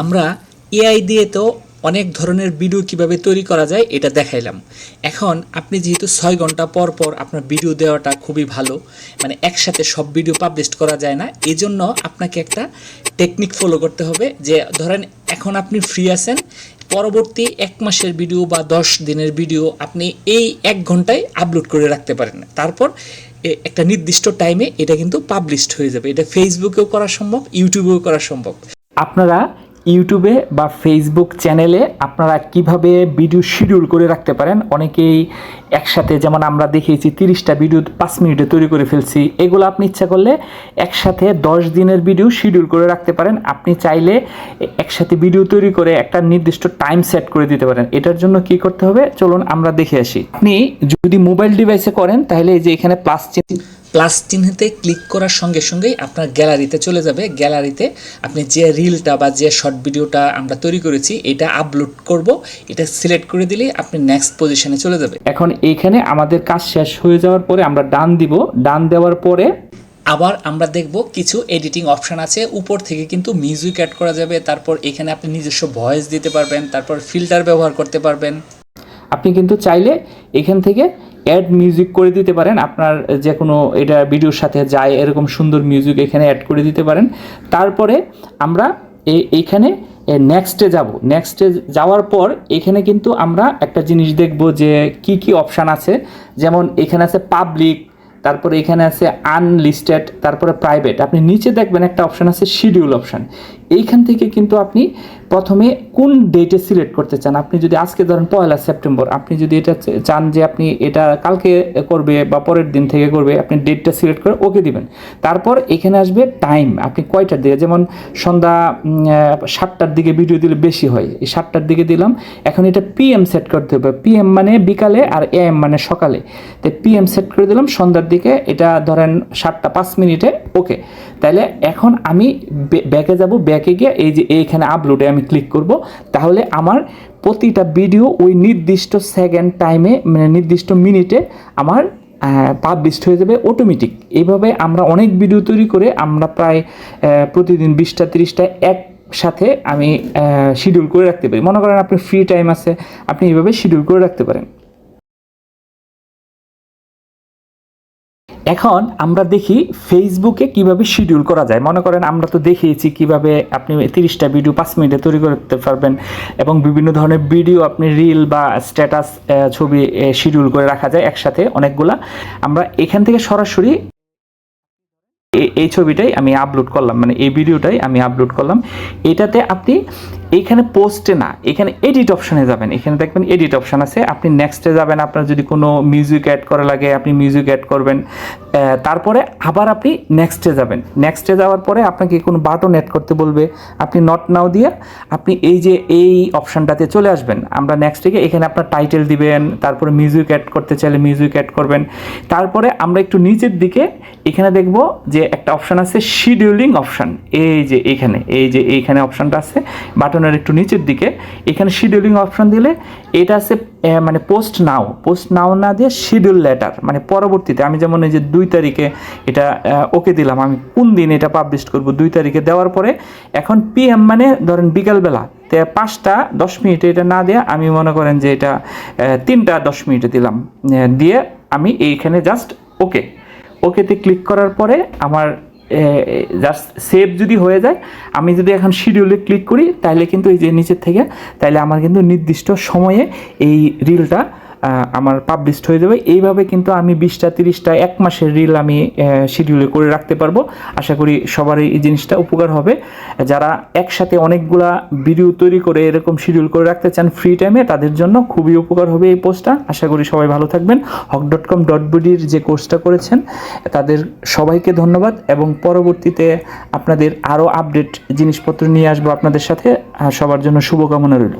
আমরা এআই দিয়ে তো অনেক ধরনের ভিডিও কীভাবে তৈরি করা যায়, এটা দেখাইলাম। এখন আপনি যেহেতু ছয় ঘণ্টা পর পর আপনার ভিডিও দেওয়াটা খুবই ভালো মানে একসাথে সব ভিডিও পাবলিশ করা যায় না এই জন্য আপনাকে একটা টেকনিক ফলো করতে হবে যে, ধরেন এখন আপনি ফ্রি আছেন, পরবর্তী এক মাসের ভিডিও বা দশ দিনের ভিডিও আপনি এই এক ঘন্টায় আপলোড করে রাখতে পারেন। তারপর একটা নির্দিষ্ট টাইমে এটা কিন্তু পাবলিশড হয়ে যাবে। এটা ফেসবুকেও করা সম্ভব ইউটিউবেও করা সম্ভব। আপনারা ইউটিউবে বা ফেসবুক চ্যানেলে আপনারা কীভাবে ভিডিও শিডিউল করে রাখতে পারেন? অনেকেই একসাথে, যেমন আমরা দেখিয়েছি, তিরিশটা ভিডিও পাঁচ মিনিটে তৈরি করে ফেলছি। এগুলো আপনি ইচ্ছা করলে একসাথে দশ দিনের ভিডিও শিডিউল করে রাখতে পারেন। আপনি চাইলে একসাথে ভিডিও তৈরি করে একটা নির্দিষ্ট টাইম সেট করে দিতে পারেন। এটার জন্য কি করতে হবে? চলুন আমরা দেখে আসি। আপনি যদি মোবাইল ডিভাইসে করেন, তাহলে এই যে এখানে প্লাস চিহ্ন প্লাস চিহ্নতে ক্লিক করার সঙ্গে সঙ্গেই আপনার গ্যালারিতে চলে যাবে। গ্যালারিতে আপনি যে রিলটা বা যে শর্ট ভিডিওটা আমরা তৈরি করেছি এটা আপলোড করব। এটা সিলেক্ট করে দিলে আপনি নেক্সট পজিশনে চলে যাবে। এখন এইখানে আমাদের কাজ শেষ হয়ে যাওয়ার পরে আমরা ডান দিব। ডান দেওয়ার পরে আবার আমরা দেখব কিছু এডিটিং অপশন আছে। উপর থেকে কিন্তু মিউজিক অ্যাড করা যাবে। তারপর এখানে আপনি নিজস্ব ভয়েস দিতে পারবেন। তারপর ফিল্টার ব্যবহার করতে পারবেন। আপনি কিন্তু চাইলে এখান থেকে অ্যাড মিউজিক করে দিতে পারেন। আপনার যে কোনো এটা ভিডিওর সাথে যায়, এরকম সুন্দর মিউজিক এখানে অ্যাড করে দিতে পারেন। তারপরে আমরা এই এইখানে নেক্সটে যাব। নেক্সটে যাওয়ার পর এখানে কিন্তু আমরা একটা জিনিস দেখব যে কি কি অপশান আছে। যেমন এখানে আছে পাবলিক তারপরে এখানে আছে আনলিস্টেড তারপরে প্রাইভেট আপনি নিচে দেখবেন একটা অপশান আছে শিডিউল অপশান এইখান থেকে কিন্তু আপনি প্রথমে কোন ডেটে সিলেক্ট করতে চান? আপনি যদি আজকে ধরেন পয়লা সেপ্টেম্বর, আপনি যদি এটা চান যে আপনি এটা কালকে করবে বা পরের দিন থেকে করবে, আপনি ডেটটা সিলেক্ট করে ওকে দিবেন। তারপর এখানে আসবে টাইম আপনি কয়টার দিকে? যেমন সন্ধ্যা সাতটার দিকে ভিডিও দিলে বেশি হয়। এই সাতটার দিকে দিলাম, এখন এটা পিএম সেট করতে হবে। পিএম মানে বিকালে আর এএম মানে সকালে। তো পিএম সেট করে দিলাম, সন্ধ্যার দিকে এটা ধরেন সাতটা পাঁচ মিনিটে ওকে তাহলে এখন আমি ব্যাকে যাব ব্যাকে গিয়ে এই যে এইখানে আপলোডে আমি ক্লিক করব। তাহলে আমার প্রতিটা ভিডিও ওই নির্দিষ্ট সেকেন্ড টাইমে মানে নির্দিষ্ট মিনিটে আমার পাবলিশড হয়ে যাবে অটোমেটিক এইভাবে আমরা অনেক ভিডিও তৈরি করে আমরা প্রায় প্রতিদিন বিশটা, তিরিশটা একসাথে আমি শিডিউল করে রাখতে পারি। মনে করেন আপনি ফ্রি টাইম আছে, আপনি এইভাবে শিডিউল করে রাখতে পারেন। এখন আমরা দেখি ফেসবুকে কীভাবে শিডিউল করা যায়। মনে করেন আমরা তো দেখিয়েছি কীভাবে আপনি তিরিশটা ভিডিও পাঁচ মিনিটে তৈরি করতে পারবেন এবং বিভিন্ন ধরনের ভিডিও আপনি রিল বা স্ট্যাটাস ছবি শিডিউল করে রাখা যায় একসাথে অনেকগুলা। আমরা এখান থেকে সরাসরি এই ছবিটাই আমি আপলোড করলাম মানে এই ভিডিওটাই আমি আপলোড করলাম। এটাতে আপনি এইখানে পোস্টে না, এখানে এডিট অপশানে যাবেন। এখানে দেখবেন এডিট অপশান আছে, আপনি নেক্সটে যাবেন, আপনার যদি কোনো মিউজিক অ্যাড করা লাগে, আপনি মিউজিক অ্যাড করবেন তারপরে আবার আপনি নেক্সটে যাবেন। নেক্সটে যাওয়ার পরে আপনাকে কোনো বাটন অ্যাড করতে বলবে, আপনি নট নাও দিয়ে আপনি এই যে এই অপশনটাতে চলে আসবেন। আমরা নেক্সট থেকে এখানে আপনার টাইটেল দিবেন, তারপরে মিউজিক অ্যাড করতে চাইলে মিউজিক অ্যাড করবেন। তারপরে আমরা একটু নিচের দিকে এখানে দেখব যে একটা অপশন আছে শিডিউলিং অপশান এই যে এখানে, এই যে এইখানে অপশনটা আছে বাটনের একটু নিচের দিকে। এখানে শিডিউলিং অপশান দিলে এটা আছে মানে পোস্ট নাও পোস্ট নাও না দিয়ে শিডিউল লেটার মানে পরবর্তীতে আমি যেমন এই যে দুই তারিখে এটা ওকে দিলাম, আমি কোন দিন এটা পাবলিশ করব দুই তারিখে দেওয়ার পরে, এখন পিএম মানে ধরেন বিকালবেলা পাঁচটা দশ মিনিটে এটা না দেয়া, আমি মনে করেন যে এটা তিনটা দশ মিনিটে দিলাম দিয়ে আমি এইখানে জাস্ট ওকে ওকেতে ক্লিক করার পরে আমার জাস্ট সেভ যদি হয়ে যায়, আমি যদি এখন শিডিউলে ক্লিক করি, তাহলে কিন্তু এই যে নিচের থেকে, তাহলে আমার কিন্তু নির্দিষ্ট সময়ে এই রিলটা আমার পাবলিশড হয়ে যাবে। এইভাবে কিন্তু আমি বিশটা, তিরিশটা, এক মাসের রিল আমি শিডিউলে করে রাখতে পারব। আশা করি সবারই এই জিনিসটা উপকার হবে। যারা একসাথে অনেকগুলা ভিডিও তৈরি করে এরকম শিডিউল করে রাখতে চান ফ্রি টাইমে তাদের জন্য খুবই উপকার হবে এই পোস্টটা আশা করি সবাই ভালো থাকবেন। হক ডট কম ডট বিডির যে কোর্সটা করেছেন, তাদের সবাইকে ধন্যবাদ এবং পরবর্তীতে আপনাদের আরও আপডেট জিনিসপত্র নিয়ে আসব আপনাদের সাথে। সবার জন্য শুভকামনা রইল।